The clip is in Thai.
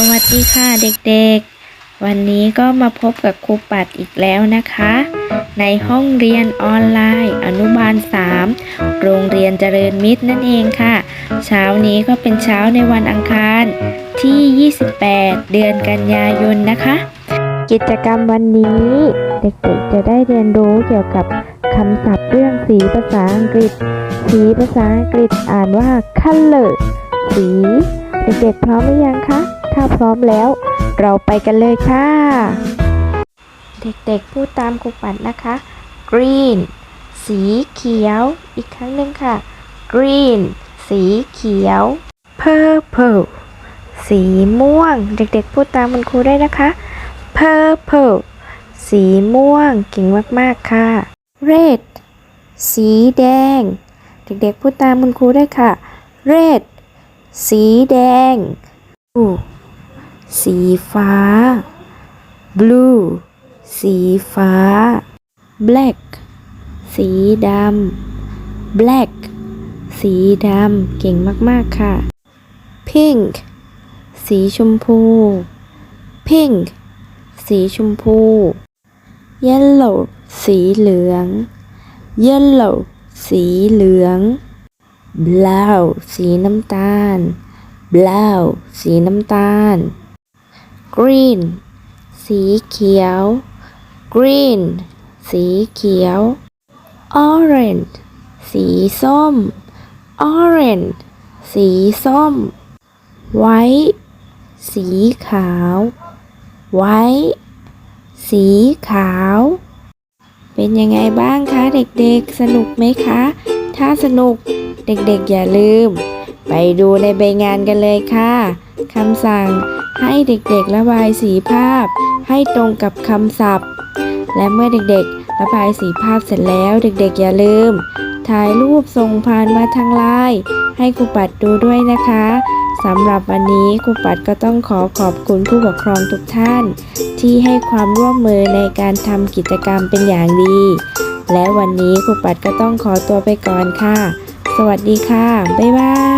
สวัสดีค่ะเด็กๆ วันนี้ก็มาพบกับครูปัดอีกแล้วนะคะ ในห้องเรียนออนไลน์ อนุบาล 3 โรงเรียนเจริญมิตรนั่นเองค่ะ เช้านี้ก็เป็นเช้าในวันอังคารที่ 28 เดือนกันยายนนะคะ กิจกรรมวันนี้ เด็กๆ จะได้เรียนรู้เกี่ยวกับคำศัพท์เรื่องสีภาษาอังกฤษ สีภาษาอังกฤษอ่านว่า color สี เด็กๆพร้อมหรือยังคะ ถ้าพร้อมแล้ว เราไปกันเลยค่ะ เด็กๆพูดตามครูปัดนะคะ green สีเขียว อีกครั้งหนึ่งค่ะ green สีเขียว purple สีม่วง เด็กๆพูดตามคุณครูได้นะคะ purple สีม่วงเก่งมากๆค่ะ red สีแดง เด็กๆพูดตามคุณครูได้ค่ะ red สีแดง blue สีฟ้า blue สีฟ้า black สีดำ black สีดำ เก่งมาก ๆ ค่ะ pink สีชมพู pink สีชมพู yellow สีเหลือง yellow สีเหลือง brown สีน้ำตาล brown สีน้ำตาล green สีเขียว green สีเขียว orange สีส้ม orange สีส้ม white สีขาว white สีขาว เป็นยังไงบ้างคะเด็กๆ สนุกไหมคะ ถ้าสนุกเด็กๆอย่าลืม ไปดูในใบงานกันเลยค่ะคำสั่ง ให้เด็กๆระบายสีภาพ ให้ตรงกับคำศัพท์ และเมื่อเด็กๆ ระบายสีภาพเสร็จแล้วเด็กๆ อย่าลืม ถ่ายรูปส่งผ่านมาทางไลน์ให้ครูปัดดูด้วยนะคะสำหรับวันนี้ครูปัดก็ต้องขอขอบคุณผู้ปกครองทุกท่าน ที่ให้ความร่วมมือในการทำกิจกรรมเป็นอย่างดี และวันนี้ครูปัดก็ต้องขอตัวไปก่อนค่ะ สวัสดีค่ะ บ๊ายบาย